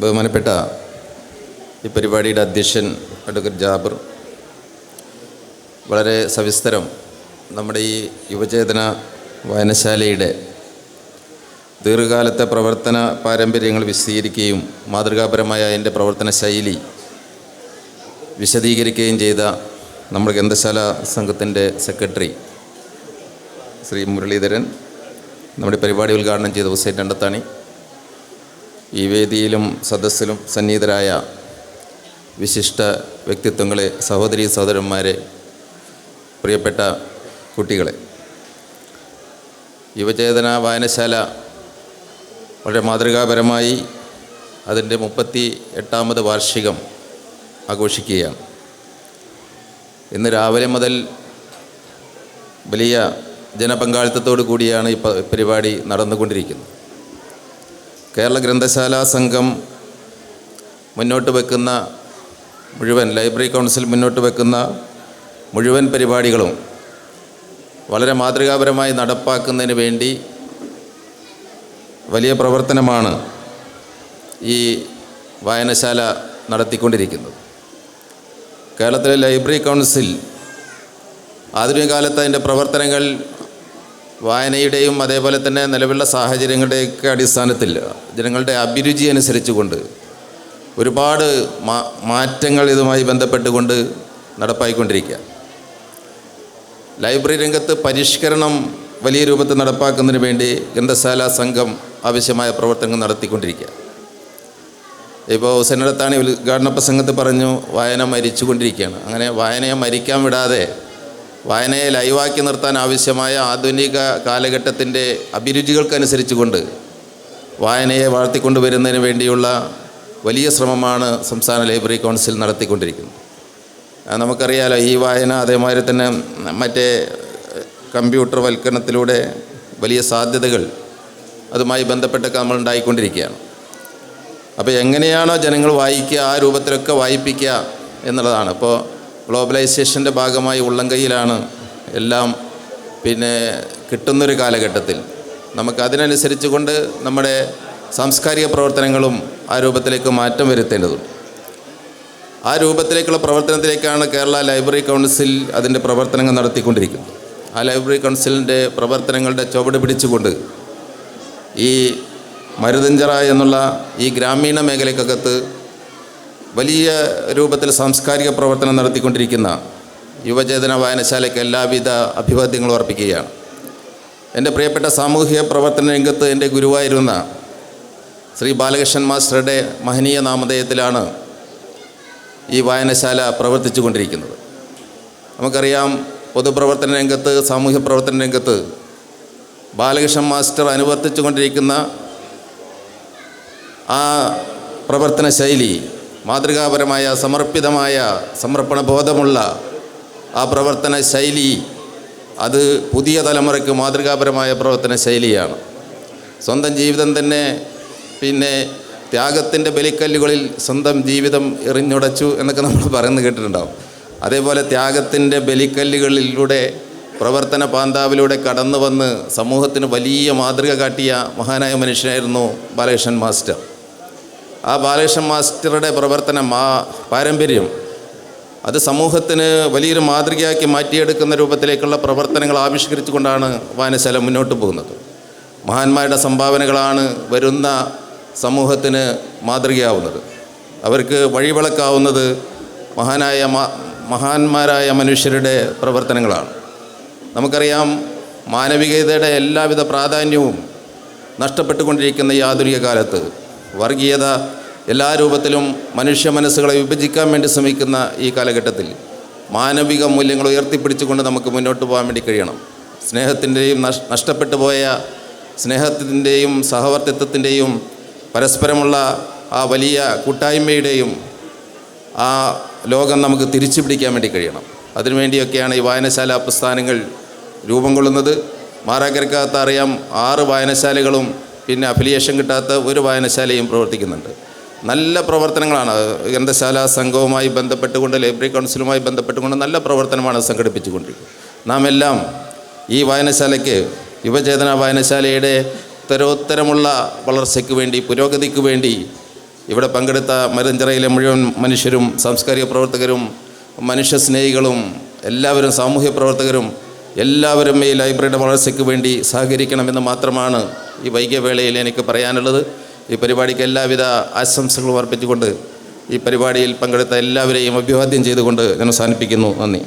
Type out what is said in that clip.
ബഹുമാനപ്പെട്ട ഈ പരിപാടിയുടെ അധ്യക്ഷൻ അഡ്വക്കേറ്റ് ജാബർ വളരെ സവിസ്തരം നമ്മുടെ ഈ യുവചേതന വായനശാലയുടെ ദീർഘകാലത്തെ പ്രവർത്തന പാരമ്പര്യങ്ങൾ വിശദീകരിക്കുകയും മാതൃകാപരമായ അതിന്റെ പ്രവർത്തന ശൈലി വിശദീകരിക്കുകയും ചെയ്ത നമ്മുടെ ഗ്രന്ഥശാല സംഘത്തിന്റെ സെക്രട്ടറി ശ്രീ മുരളീധരൻ നമ്മുടെ പരിപാടി ഉദ്ഘാടനം ചെയ്ത ഹുസൈൻ രണ്ടത്താണി. ഈ വേദിയിലും സദസ്സിലും സന്നിഹിതരായ വിശിഷ്ട വ്യക്തിത്വങ്ങളെ സഹോദരി സഹോദരന്മാരെ പ്രിയപ്പെട്ട കുട്ടികളെ. യുവചേതന വായനശാല വളരെ മാതൃകാപരമായി അതിന്റെ മുപ്പത്തി എട്ടാമത് വാർഷികം ആഘോഷിക്കുകയാണ്. ഇന്ന് രാവിലെ മുതൽ വലിയ ജനപങ്കാളിത്തത്തോടു കൂടിയാണ് ഈ പരിപാടി നടന്നുകൊണ്ടിരിക്കുന്നത്. കേരള ഗ്രന്ഥശാലാ സംഘം മുന്നോട്ട് വെക്കുന്ന മുഴുവൻ ലൈബ്രറി കൗൺസിൽ മുന്നോട്ട് വെക്കുന്ന മുഴുവൻ പരിപാടികളും വളരെ മാതൃകാപരമായി നടപ്പാക്കുന്നതിന് വേണ്ടി വലിയ പ്രവർത്തനമാണ് ഈ വായനശാല നടത്തിക്കൊണ്ടിരിക്കുന്നത്. കേരളത്തിലെ ലൈബ്രറി കൗൺസിൽ ആധുനിക കാലത്ത് അതിന്റെ പ്രവർത്തനങ്ങൾ വായനയുടെയും അതേപോലെ തന്നെ നിലവിലുള്ള സാഹചര്യങ്ങളുടെയൊക്കെ അടിസ്ഥാനത്തിൽ ജനങ്ങളുടെ അഭിരുചി അനുസരിച്ചുകൊണ്ട് ഒരുപാട് മാറ്റങ്ങൾ ഇതുമായി ബന്ധപ്പെട്ടുകൊണ്ട് നടപ്പായിക്കൊണ്ടിരിക്കുക. ലൈബ്രറി രംഗത്ത് പരിഷ്കരണം വലിയ രൂപത്തിൽ നടപ്പാക്കുന്നതിന് വേണ്ടി ഗ്രന്ഥശാല സംഘം ആവശ്യമായ പ്രവർത്തനങ്ങൾ നടത്തിക്കൊണ്ടിരിക്കുക. ഇപ്പോൾ സെനടത്താണി ഉദ്ഘാടന പ്രസംഗത്തിൽ പറഞ്ഞു വായന മരിച്ചുകൊണ്ടിരിക്കുകയാണ്. അങ്ങനെ വായനയെ മരിക്കാൻ വിടാതെ വായനയെ ലൈവാക്കി നിർത്താൻ ആവശ്യമായ ആധുനിക കാലഘട്ടത്തിന്റെ അഭിരുചികൾക്കനുസരിച്ചുകൊണ്ട് വായനയെ വളർത്തിക്കൊണ്ടുവരുന്നതിന് വേണ്ടിയുള്ള വലിയ ശ്രമമാണ് സംസ്ഥാന ലൈബ്രറി കൗൺസിൽ നടത്തിക്കൊണ്ടിരിക്കുന്നത്. നമുക്കറിയാലോ ഈ വായന അതേമാതിരി തന്നെ മറ്റേ കമ്പ്യൂട്ടർ വൽക്കരണത്തിലൂടെ വലിയ സാധ്യതകൾ അതുമായി ബന്ധപ്പെട്ടൊക്കെ നമ്മൾ ഉണ്ടായിക്കൊണ്ടിരിക്കുകയാണ് അപ്പോൾ എങ്ങനെയാണോ ജനങ്ങൾ വായിക്കുക ആ രൂപത്തിലൊക്കെ വായിപ്പിക്കുക എന്നുള്ളതാണ്. ഇപ്പോൾ ഗ്ലോബലൈസേഷന്റെ ഭാഗമായി ഉള്ളംകൈയിലാണ് എല്ലാം പിന്നെ കിട്ടുന്നൊരു കാലഘട്ടത്തിൽ. നമുക്ക് അതിനനുസരിച്ച് കൊണ്ട് നമ്മുടെ സാംസ്കാരിക പ്രവർത്തനങ്ങളും ആ രൂപത്തിലേക്ക് മാറ്റം വരുത്തേണ്ടതുണ്ട്. ആ രൂപത്തിലേക്കുള്ള പ്രവർത്തനത്തിലേക്കാണ് കേരള ലൈബ്രറി കൗൺസിൽ അതിന്റെ പ്രവർത്തനങ്ങൾ നടത്തിക്കൊണ്ടിരിക്കുന്നത്. ആ ലൈബ്രറി കൗൺസിലിന്റെ പ്രവർത്തനങ്ങളുടെ ചുവട് പിടിച്ചുകൊണ്ട് ഈ മരുതഞ്ചറ എന്നുള്ള ഈ ഗ്രാമീണ മേഖലക്കകത്ത് വലിയ രൂപത്തിൽ സാംസ്കാരിക പ്രവർത്തനം നടത്തിക്കൊണ്ടിരിക്കുന്ന യുവചേതന വായനശാലയ്ക്ക് എല്ലാവിധ അഭിവാദ്യങ്ങളും അർപ്പിക്കുകയാണ്. എന്റെ പ്രിയപ്പെട്ട സാമൂഹിക പ്രവർത്തന രംഗത്ത് എന്റെ ഗുരുവായിരുന്ന ശ്രീ ബാലകൃഷ്ണൻ മാസ്റ്ററുടെ മഹനീയ നാമധേയത്തിലാണ് ഈ വായനശാല പ്രവർത്തിച്ചു കൊണ്ടിരിക്കുന്നത് നമുക്കറിയാം പൊതുപ്രവർത്തന രംഗത്ത് സാമൂഹ്യ പ്രവർത്തന രംഗത്ത് ബാലകൃഷ്ണൻ മാസ്റ്റർ അനുവർത്തിച്ചു കൊണ്ടിരിക്കുന്ന ആ പ്രവർത്തന ശൈലി മാതൃകാപരമായ സമർപ്പിതമായ സമർപ്പണ ബോധമുള്ള ആ പ്രവർത്തന ശൈലി അത് പുതിയ തലമുറയ്ക്ക് മാതൃകാപരമായ പ്രവർത്തന ശൈലിയാണ്. സ്വന്തം ജീവിതം തന്നെ പിന്നെ ത്യാഗത്തിന്റെ ബലിക്കല്ലുകളിൽ സ്വന്തം ജീവിതം എറിഞ്ഞുടച്ചു എന്നൊക്കെ നമ്മൾ പറയുന്നത് കേട്ടിട്ടുണ്ടാവും. അതേപോലെ ത്യാഗത്തിന്റെ ബലിക്കല്ലുകളിലൂടെ പ്രവർത്തന പാന്താവിലൂടെ കടന്നു വന്ന് സമൂഹത്തിന് വലിയ മാതൃക കാട്ടിയ മഹാനായ മനുഷ്യനായിരുന്നു ബാലകൃഷ്ണൻ മാസ്റ്റർ. ആ ബാലകൃഷ്ണൻ മാസ്റ്ററുടെ പ്രവർത്തനം ആ പാരമ്പര്യം അത് സമൂഹത്തിന് വലിയൊരു മാതൃകയാക്കി മാറ്റിയെടുക്കുന്ന രൂപത്തിലേക്കുള്ള പ്രവർത്തനങ്ങൾ ആവിഷ്കരിച്ചുകൊണ്ടാണ് വായനശാല മുന്നോട്ട് പോകുന്നത്. മഹാന്മാരുടെ സംഭാവനകളാണ് വരുന്ന സമൂഹത്തിന് മാതൃകയാവുന്നത്. അവർക്ക് വഴിവിളക്കാവുന്നത് മഹാനായ മഹാന്മാരായ മനുഷ്യരുടെ പ്രവർത്തനങ്ങളാണ്. നമുക്കറിയാം മാനവികതയുടെ എല്ലാവിധ പ്രാധാന്യവും നഷ്ടപ്പെട്ടുകൊണ്ടിരിക്കുന്ന ഈ ആധുനിക കാലത്ത് വർഗീയത എല്ലാ രൂപത്തിലും മനുഷ്യ മനസ്സുകളെ വിഭജിക്കാൻ വേണ്ടി ശ്രമിക്കുന്ന ഈ കാലഘട്ടത്തിൽ മാനവിക മൂല്യങ്ങൾ ഉയർത്തിപ്പിടിച്ചുകൊണ്ട് നമുക്ക് മുന്നോട്ട് പോകാൻ വേണ്ടി കഴിയണം. സ്നേഹത്തിന്റെയും നഷ് നഷ്ടപ്പെട്ടു പോയ സ്നേഹത്തിന്റെയും സഹവർത്തിത്വത്തിന്റെയും പരസ്പരമുള്ള ആ വലിയ കൂട്ടായ്മയുടെയും ആ ലോകം നമുക്ക് തിരിച്ചു പിടിക്കാൻ വേണ്ടി കഴിയണം. അതിനുവേണ്ടിയൊക്കെയാണ് ഈ വായനശാല പ്രസ്ഥാനങ്ങൾ രൂപം കൊള്ളുന്നത്. മാറാക്കരക്കകത്ത് അറിയാം ആറ് വായനശാലകളും പിന്നെ അഫിലിയേഷൻ കിട്ടാത്ത ഒരു വായനശാലയും പ്രവർത്തിക്കുന്നുണ്ട്. നല്ല പ്രവർത്തനങ്ങളാണ്. ഗ്രന്ഥശാല സംഘവുമായി ബന്ധപ്പെട്ടുകൊണ്ട് ലൈബ്രറി കൗൺസിലുമായി ബന്ധപ്പെട്ടുകൊണ്ട് നല്ല പ്രവർത്തനമാണ് സംഘടിപ്പിച്ചുകൊണ്ടിരിക്കുന്നത്. നാം എല്ലാം ഈ വായനശാലയ്ക്ക് യുവചേതന വായനശാലയുടെ ഉത്തരോത്തരമുള്ള വളർച്ചയ്ക്ക് വേണ്ടി പുരോഗതിക്ക് വേണ്ടി ഇവിടെ പങ്കെടുത്ത മരഞ്ചിറയിലെ മുഴുവൻ മനുഷ്യരും സാംസ്കാരിക പ്രവർത്തകരും മനുഷ്യസ്നേഹികളും എല്ലാവരും സാമൂഹ്യ പ്രവർത്തകരും എല്ലാവരും ഈ ലൈബ്രറിയുടെ വളർച്ചയ്ക്ക് വേണ്ടി സഹകരിക്കണമെന്ന് മാത്രമാണ് ഈ വൈകിയ വേളയിൽ എനിക്ക് പറയാനുള്ളത് ഈ പരിപാടിക്ക് എല്ലാവിധ ആശംസകളും അർപ്പിച്ചുകൊണ്ട് ഈ പരിപാടിയിൽ പങ്കെടുത്ത എല്ലാവരെയും അഭിവാദ്യം ചെയ്തുകൊണ്ട് ഞാൻ അവസാനിപ്പിക്കുന്നു. നന്ദി.